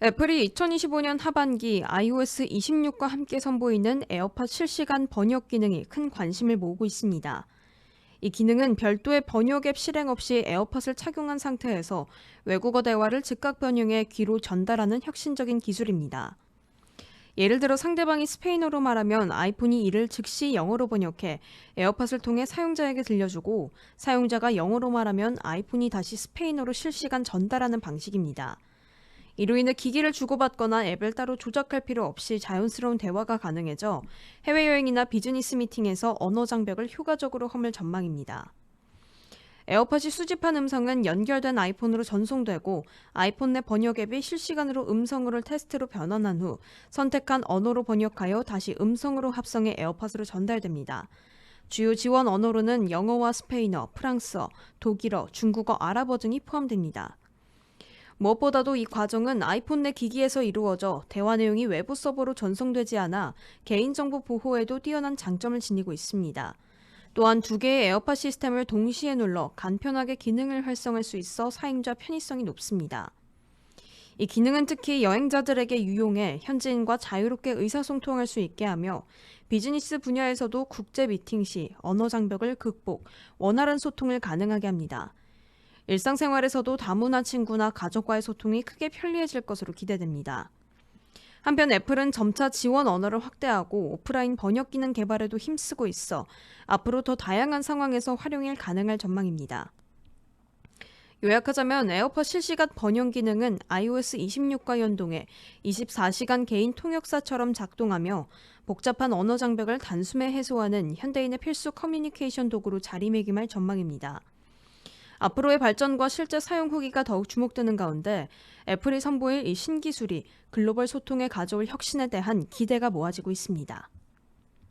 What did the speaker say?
애플이 2025년 하반기 iOS 26과 함께 선보이는 에어팟 실시간 번역 기능이 큰 관심을 모으고 있습니다. 이 기능은 별도의 번역 앱 실행 없이 에어팟을 착용한 상태에서 외국어 대화를 즉각 변형해 귀로 전달하는 혁신적인 기술입니다. 예를 들어 상대방이 스페인어로 말하면 아이폰이 이를 즉시 영어로 번역해 에어팟을 통해 사용자에게 들려주고 사용자가 영어로 말하면 아이폰이 다시 스페인어로 실시간 전달하는 방식입니다. 이로 인해 기기를 주고받거나 앱을 따로 조작할 필요 없이 자연스러운 대화가 가능해져 해외여행이나 비즈니스 미팅에서 언어 장벽을 효과적으로 험을 전망입니다. 에어팟이 수집한 음성은 연결된 아이폰으로 전송되고 아이폰 내 번역 앱이 실시간으로 음성으로 테스트로 변환한 후 선택한 언어로 번역하여 다시 음성으로 합성해 에어팟으로 전달됩니다. 주요 지원 언어로는 영어와 스페인어, 프랑스어, 독일어, 중국어, 아랍어 등이 포함됩니다. 무엇보다도 이 과정은 아이폰 내 기기에서 이루어져 대화 내용이 외부 서버로 전송되지 않아 개인정보 보호에도 뛰어난 장점을 지니고 있습니다. 또한 두 개의 에어팟 시스템을 동시에 눌러 간편하게 기능을 활성할 수 있어 사용자 편의성이 높습니다. 이 기능은 특히 여행자들에게 유용해 현지인과 자유롭게 의사소통할 수 있게 하며 비즈니스 분야에서도 국제 미팅 시 언어 장벽을 극복, 원활한 소통을 가능하게 합니다. 일상생활에서도 다문화 친구나 가족과의 소통이 크게 편리해질 것으로 기대됩니다. 한편 애플은 점차 지원 언어를 확대하고 오프라인 번역 기능 개발에도 힘쓰고 있어 앞으로 더 다양한 상황에서 활용이 가능할 전망입니다. 요약하자면 에어팟 실시간 번역 기능은 iOS 26과 연동해 24시간 개인 통역사처럼 작동하며 복잡한 언어 장벽을 단숨에 해소하는 현대인의 필수 커뮤니케이션 도구로 자리매김할 전망입니다. 앞으로의 발전과 실제 사용 후기가 더욱 주목되는 가운데 애플이 선보일 이 신기술이 글로벌 소통에 가져올 혁신에 대한 기대가 모아지고 있습니다.